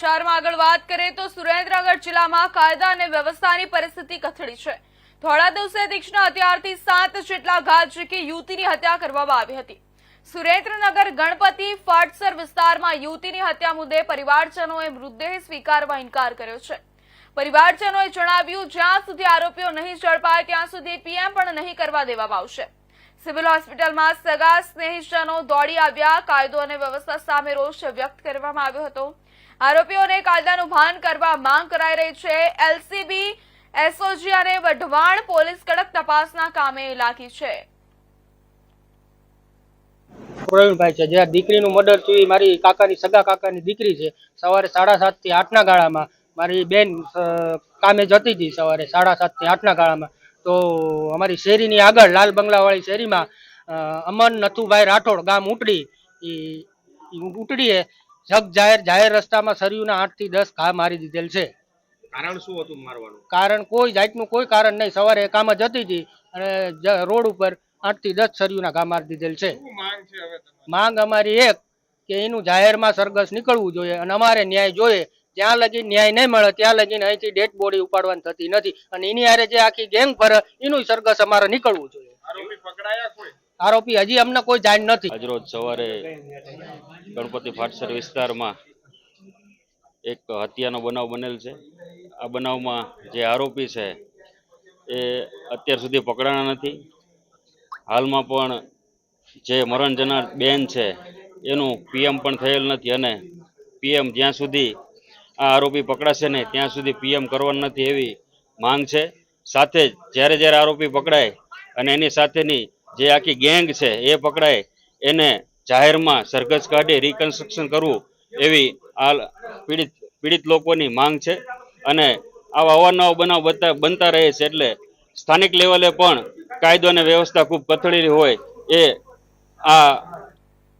સમાચારમાં આગળ વાત કરીએ તો સુરેન્દ્રનગર જિલ્લામાં કાયદા અને વ્યવસ્થાની પરિસ્થિતિ કથળી છે. થોડા દિવસે તીક્ષ્ણ હથિયારથી સાત જેટલા ઘાત ઝીકી યુવતીની હત્યા કરવામાં આવી હતી. સુરેન્દ્રનગર ગણપતિ ફાટસર વિસ્તારમાં યુવતીની હત્યા મુદ્દે પરિવારજનોએ મૃતદેહ સ્વીકારવા ઇનકાર કર્યો છે. પરિવારજનોએ જણાવ્યું, જ્યાં સુધી આરોપીઓ નહીં ઝડપાય, ત્યાં સુધી પીએમ પણ નહીં કરવા દેવામાં આવશે. સિવિલ હોસ્પિટલમાં સગા સ્નેહીજનો દોડી આવ્યા. કાયદો અને વ્યવસ્થા સામે રોષ વ્યક્ત કરવામાં આવ્યો હતો. આરોપીઓને કાયદાનું ભાન કરવા માંગ કરાઈ રહી છે. એલસીબી, એસઓજી અને વઢવાણ પોલીસ કડક તપાસના કામે લાગી છે. પ્રવીણભાઈ છે જે દીકરીનું મર્ડર થયું મારી કાકાની, સગા કાકાની દીકરી છે. સવારે સાડા સાતથી આઠના ગાળામાં મારી બેન કામે જતી હતી સવારે સાડા સાતથી આઠના ગાળામાં. તો અમારી શેરીની આગળ લાલ બંગલાવાળી શેરીમાં અમન નથુભાઈ રાઠોડ ગામ ઉટડી ઉટડીએ જગ જાહેર જાહેર રસ્તામાં સરિયુના આઠથી દસ ઘા મારી દીધેલ છે. કારણ શું હતું મારવાનું? કારણ કોઈ જાતનું કોઈ કારણ નહીં. સવારે કામ જતી હતી અને રોડ ઉપર આઠથી દસ સરિયુના ઘા મારી દીધેલ છે. માંગ અમારી એક કે એનું જાહેરમાં સરઘસ નીકળવું જોઈએ અને અમારે ન્યાય જોઈએ જ્યાં લગી ન્યાય નહીં મળે, ત્યાં લગીને અહીંથી ડેડ બોડી ઉપાડવાની થતી નથી. અને એની આરે જે આખી ગેંગ ફરે એનું સરઘસ અમારે નીકળવું જોઈએ. આરોપી હજી અમને કોઈ જાણ નથી. આજરોજ સવારે ગણપતિ ફાટસર વિસ્તારમાં એક હત્યાનો બનાવ બનેલ છે. આ બનાવમાં જે આરોપી છે એ અત્યાર સુધી પકડાણા નથી. હાલમાં પણ જે મરણ જનાર બેન છે, એનું પીએમ પણ થયેલ નથી અને પીએમ જ્યાં સુધી આ આરોપી પકડાશે ને ત્યાં સુધી પીએમ કરવાનું નથી એવી માંગ છે. સાથે જ જ્યારે જ્યારે આરોપી પકડાય અને એની સાથેની જે આખી ગેંગ છે એ પકડાય, એને જાહેરમાં સરઘસ કાઢી રિકન્સ્ટ્રક્શન કરવું એવી આ પીડિત પીડિત લોકોની માંગ છે. અને આવા અવારનવા બનાવ બનતા બનતા રહે છે એટલે સ્થાનિક લેવલે પણ કાયદો અને વ્યવસ્થા ખૂબ કથળેલી હોય એ આ